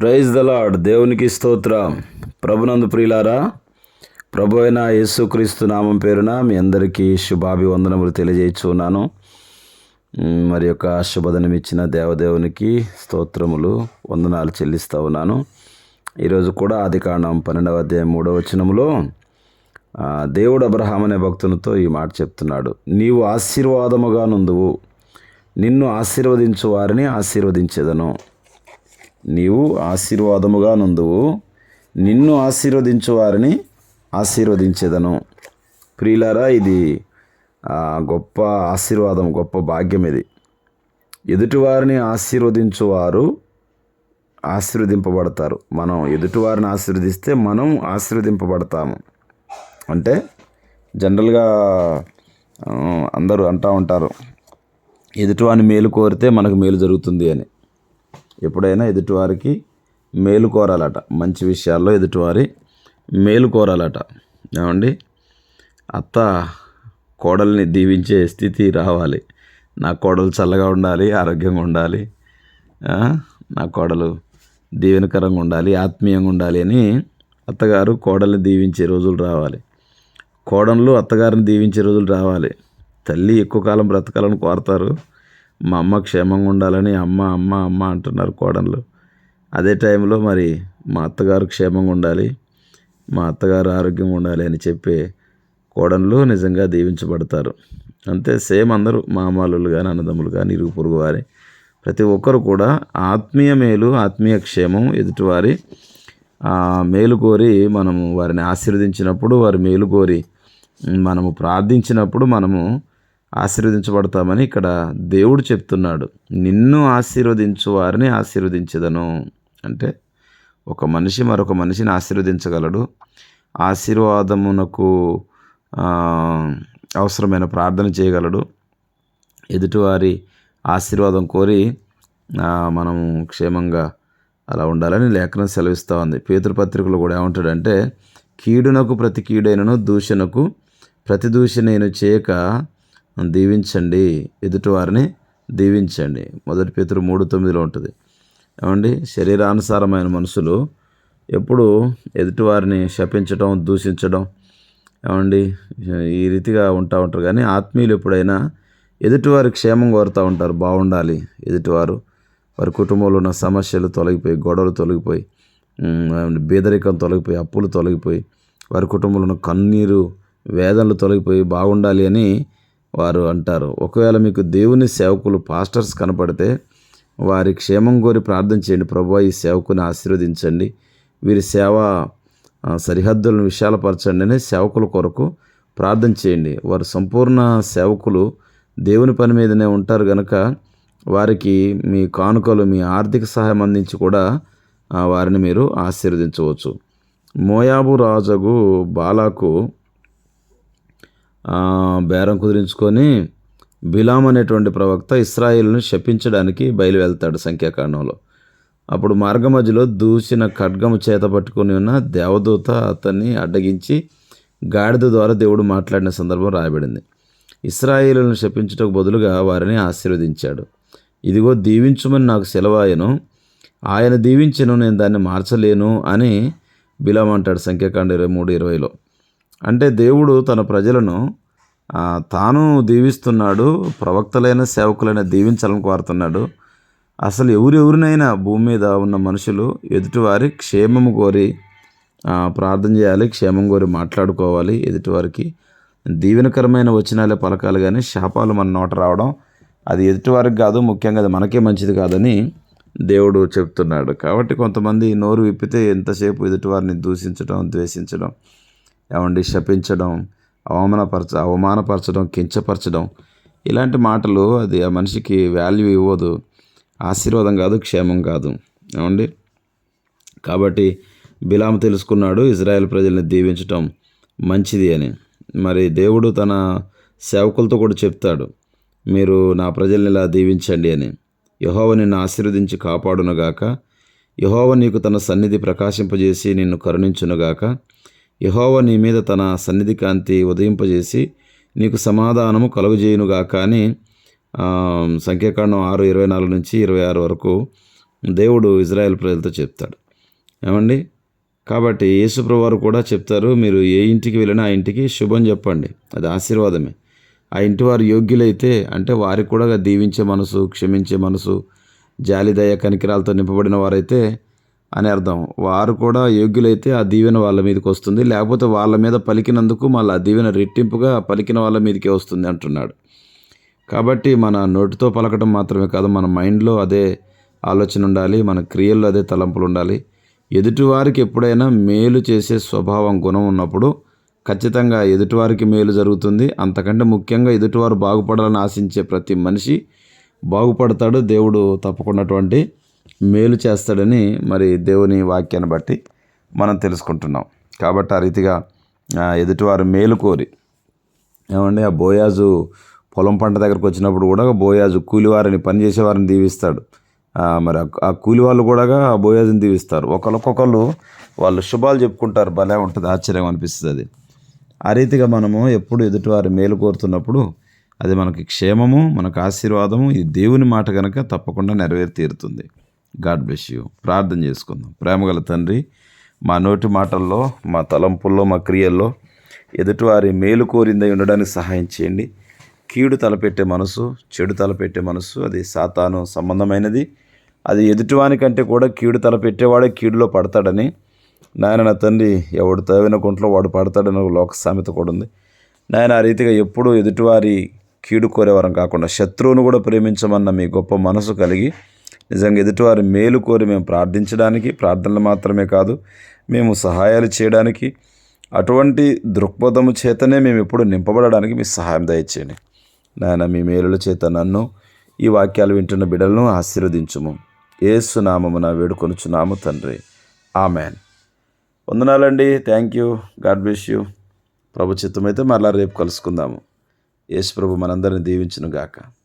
Praise the lord దేవునికి స్తోత్రం. ప్రభునందు ప్రియులారా ప్రభు అయిన యేసుక్రీస్తు నామం పేరున మీ అందరికీ శుభాభివందనములు తెలియజేస్తున్నాను మరి యొక్క శుభదనం ఇచ్చిన దేవదేవునికి స్తోత్రములు వందనాలు చెల్లిస్తూ ఉన్నాను. ఈరోజు కూడా ఆది కాండం పన్నెండవ అధ్యాయం మూడవ వచనములో దేవుడు అబ్రహాం అనే భక్తునితో ఈ మాట చెప్తున్నాడు. నీవు ఆశీర్వాదముగా నుందువు నిన్ను ఆశీర్వదించు వారిని ఆశీర్వదించేదను. నీవు ఆశీర్వాదముగా నుందువు. నిన్ను ఆశీర్వదించు వారిని ఆశీర్వదించేదను. ప్రియులారా ఇది గొప్ప ఆశీర్వాదం గొప్ప భాగ్యం ఇది. ఎదుటివారిని ఆశీర్వదించువారు ఆశీర్వదింపబడతారు. మనం ఎదుటివారిని ఆశీర్వదిస్తే మనం ఆశీర్వదింపబడతాము. అంటే జనరల్గా అందరూ అంటూ ఉంటారు ఎదుటివారిని మేలు కోరితే మనకు మేలు జరుగుతుంది అని. ఎప్పుడైనా ఎదుటివారికి మేలు కోరాలట. మంచి విషయాల్లో ఎదుటివారి మేలు కోరాలట. ఏమండి? అత్త కోడల్ని దీవించే స్థితి రావాలి. నా కోడలు చల్లగా ఉండాలి ఆరోగ్యంగా ఉండాలి. నా కోడలు దీవెనకరంగా ఉండాలి ఆత్మీయంగా ఉండాలి అని అత్తగారు కోడల్ని దీవించే రోజులు రావాలి. కోడళ్ళు అత్తగారిని దీవించే రోజులు రావాలి. తల్లి ఎక్కువ కాలం బ్రతకాలని కోరతారు. మా అమ్మ క్షేమంగా ఉండాలని అమ్మ అమ్మ అమ్మ అంటున్నారు కోడళ్ళు అదే టైంలో మరి మా అత్తగారు క్షేమంగా ఉండాలి మా అత్తగారు ఆరోగ్యంగా ఉండాలి అని చెప్పే కోడళ్ళు నిజంగా దీవించబడతారు. అంతే సేమ్ అందరూ మామాలు కానీ అన్నదమ్ములు కానీ ఇరుగు పొరుగు వారి. ప్రతి ఒక్కరు కూడా ఆత్మీయ మేలు ఆత్మీయ క్షేమం ఎదుటివారి మేలు కోరి మనము వారిని ఆశీర్వదించినప్పుడు వారి మేలు కోరి మనము ప్రార్థించినప్పుడు మనము ఆశీర్వదించబడతామని ఇక్కడ దేవుడు చెప్తున్నాడు. నిన్ను ఆశీర్వదించు వారిని ఆశీర్వదించదను. అంటే ఒక మనిషి మరొక మనిషిని ఆశీర్వదించగలడు. ఆశీర్వాదమునకు అవసరమైన ప్రార్థన చేయగలడు. ఎదుటివారి ఆశీర్వాదం కోరి మనం మనము క్షేమంగా అలా ఉండాలని లేఖనం సెలవిస్తూ ఉంది. పేతృపత్రికలు కూడా ఏమంటాడంటే కీడునకు ప్రతి కీడైనను దూషణకు ప్రతి దూషణైన చేయక దీవించండి. ఎదుటివారిని దీవించండి. మొదటి పేతురు మూడు తొమ్మిదిలో ఉంటుంది. ఏమండి? శరీరానుసారమైన మనుషులు ఎప్పుడు ఎదుటివారిని శపించడం దూషించడం ఏమండి? ఈ రీతిగా ఉంటా ఉంటారు. కానీ ఆత్మీయులు ఎప్పుడైనా ఎదుటివారి క్షేమం కోరుతూ ఉంటారు. బాగుండాలి ఎదుటివారు వారి. కుటుంబంలో ఉన్న సమస్యలు తొలగిపోయి గొడవలు తొలగిపోయి బీదరికం తొలగిపోయి అప్పులు తొలగిపోయి వారి కుటుంబంలో ఉన్న కన్నీరు వేదనలు తొలగిపోయి బాగుండాలి అని వారు అంటారు. ఒకవేళ మీకు దేవుని సేవకులు పాస్టర్స్ కనపడితే వారి క్షేమం కోరి ప్రార్థన చేయండి. ప్రభు ఈ సేవకుని ఆశీర్వదించండి. వీరి సేవ సరిహద్దులను విశాలపరచండి అనే సేవకుల కొరకు ప్రార్థన చేయండి. వారు సంపూర్ణ సేవకులు దేవుని పని మీదనే ఉంటారు గనక వారికి మీ కానుకలు మీ ఆర్థిక సహాయం అందించి కూడా వారిని మీరు ఆశీర్వదించవచ్చు. మోయాబు రాజుకు బాలాకు బేరం కుదిరించుకొని బిలాం అనేటువంటి ప్రవక్త ఇస్రాయిల్ను శపించడానికి బయలు వెళ్తాడు సంఖ్యాకాండంలో. అప్పుడు మార్గ మధ్యలో దూసిన ఖడ్గము చేత పట్టుకొని ఉన్న దేవదూత అతన్ని అడ్డగించి గాడిద ద్వారా దేవుడు మాట్లాడిన సందర్భం రాయబడింది. ఇస్రాయిలను శపించుటకు బదులుగా వారిని ఆశీర్వదించాడు. ఇదిగో దీవించుమని నాకు సెలవాయను. ఆయన దీవించను నేను దాన్ని మార్చలేను అని బిలాం అంటాడు సంఖ్యాకాండ ఇరవై మూడు ఇరవైలో. అంటే దేవుడు తన ప్రజలను తాను దీవిస్తున్నాడు ప్రవక్తలైన సేవకులైన దీవించాలని కోరుతున్నాడు. అసలు ఎవరెవరినైనా భూమి మీద ఉన్న మనుషులు ఎదుటివారి క్షేమము కోరి ప్రార్థన చేయాలి క్షేమం కోరి మాట్లాడుకోవాలి. ఎదుటివారికి దీవెనకరమైన వచనాలే పలకాలు కానీ శాపాలు మన నోట రావడం అది ఎదుటివారికి కాదు ముఖ్యంగా అది మనకే మంచిది కాదని దేవుడు చెప్తున్నాడు. కాబట్టి కొంతమంది నోరు విప్పితే ఎంతసేపు ఎదుటివారిని దూషించడం ద్వేషించడం ఏమండి? శపించడం అవమానపరచ అవమానపరచడం కించపరచడం. ఇలాంటి మాటలు అది ఆ మనిషికి వాల్యూ ఇవ్వదు. ఆశీర్వాదం కాదు క్షేమం కాదు. ఏమండి? కాబట్టి బిలాం తెలుసుకున్నాడు ఇజ్రాయెల్ ప్రజల్ని దీవించటం మంచిది అని. మరి దేవుడు తన సేవకులతో కూడా చెప్తాడు మీరు నా ప్రజల్ని ఇలా దీవించండి అని. యహోవ నిన్ను ఆశీర్వదించి కాపాడునుగాక. యహోవ నీకు తన సన్నిధి ప్రకాశింపజేసి నిన్ను కరుణించునుగాక. యహోవ నీ మీద తన సన్నిధి కాంతి ఉదయింపజేసి నీకు సమాధానము కలుగజేయునుగాక అని సంఖ్యాకాండం ఆరు ఇరవై నాలుగు నుంచి ఇరవై ఆరు వరకు దేవుడు ఇజ్రాయెల్ ప్రజలతో చెప్తాడు. ఏమండి? కాబట్టి యేసుప్రభు వారు కూడా చెప్తారు మీరు ఏ ఇంటికి వెళ్ళినా ఆ ఇంటికి శుభం చెప్పండి. అది ఆశీర్వాదమే. ఆ ఇంటి వారు యోగ్యులైతే అంటే వారికి కూడా దీవించే మనసు క్షమించే మనసు జాలిదయ కనికిరాలతో నింపబడిన వారైతే అని అర్థం. వారు కూడా యోగ్యులైతే ఆ దీవెన వాళ్ళ మీదకి వస్తుంది. లేకపోతే వాళ్ళ మీద పలికినందుకు మళ్ళీ ఆ దీవెన రెట్టింపుగా పలికిన వాళ్ళ మీదకే వస్తుంది అంటున్నాడు. కాబట్టి మన నోటితో పలకడం మాత్రమే కాదు మన మైండ్లో అదే ఆలోచన ఉండాలి మన క్రియల్లో అదే తలంపులు ఉండాలి. ఎదుటివారికి ఎప్పుడైనా మేలు చేసే స్వభావం గుణం ఉన్నప్పుడు ఖచ్చితంగా ఎదుటివారికి మేలు జరుగుతుంది. అంతకంటే ముఖ్యంగా ఎదుటివారు బాగుపడాలని ఆశించే ప్రతి మనిషి బాగుపడతాడు. దేవుడు తప్పకున్నటువంటి మేలు చేస్తాడని మరి దేవుని వాక్యాన్ని బట్టి మనం తెలుసుకుంటున్నాం. కాబట్టి ఆ రీతిగా ఎదుటివారు మేలు కోరి ఏమండి ఆ బోయాజు పొలం పంట దగ్గరకు వచ్చినప్పుడు కూడా బోయాజు కూలివారిని పని చేసేవారిని దీవిస్తాడు. మరి ఆ- కూలి వాళ్ళు కూడా ఆ బోయాజుని దీవిస్తారు. ఒకరికొకళ్ళు వాళ్ళు శుభాలు చెప్పుకుంటారు. భలే ఉంటుంది ఆశ్చర్యం అనిపిస్తుంది అది. ఆ రీతిగా మనము ఎప్పుడు ఎదుటివారి మేలు కోరుతున్నప్పుడు అది మనకి క్షేమము మనకు ఆశీర్వాదము ఈ దేవుని మాట కనుక తప్పకుండా నెరవేరి తీరుతుంది గాడ్ బ్లెస్ యూ. ప్రార్థన చేసుకుందాం. ప్రేమగల తండ్రి మా నోటి మాటల్లో మా తలంపుల్లో మా క్రియల్లో ఎదుటివారి మేలు కోరిందై ఉండడానికి సహాయం చేయండి. కీడు తలపెట్టే మనసు చెడు తలపెట్టే మనసు అది సాతాను సంబంధమైనది. అది ఎదుటివాని కంటే కూడా కీడు తలపెట్టేవాడే కీడులో పడతాడని నాయన నా తండ్రి ఎవడు తవ్విన కుంట్లో వాడు పడతాడని ఒక లోక సామెత కూడా ఉంది. నాయన ఆ రీతిగా ఎప్పుడూ ఎదుటివారి కీడు కోరేవారం కాకుండా శత్రువును కూడా ప్రేమించమన్న మీ గొప్ప మనసు కలిగి నిజంగా ఎదుటివారి మేలు కోరి మేము ప్రార్థించడానికి ప్రార్థనలు మాత్రమే కాదు మేము సహాయాలు చేయడానికి అటువంటి దృక్పథము చేతనే మేము ఎప్పుడు నింపబడడానికి మీ సహాయం దయచేయండి. నాయన మీ మేలుల చేత నన్ను ఈ వాక్యాలు వింటున్న బిడ్డలను ఆశీర్వదించుము. ఏసు నామమున వేడుకొనుచున్నాము తండ్రి. ఆమెన్. వందనాలండి. Thank you. God bless you. ప్రభు చిత్తమైతే మరలా రేపు కలుసుకుందాము. యేసు ప్రభు మనందరిని దీవించును గాక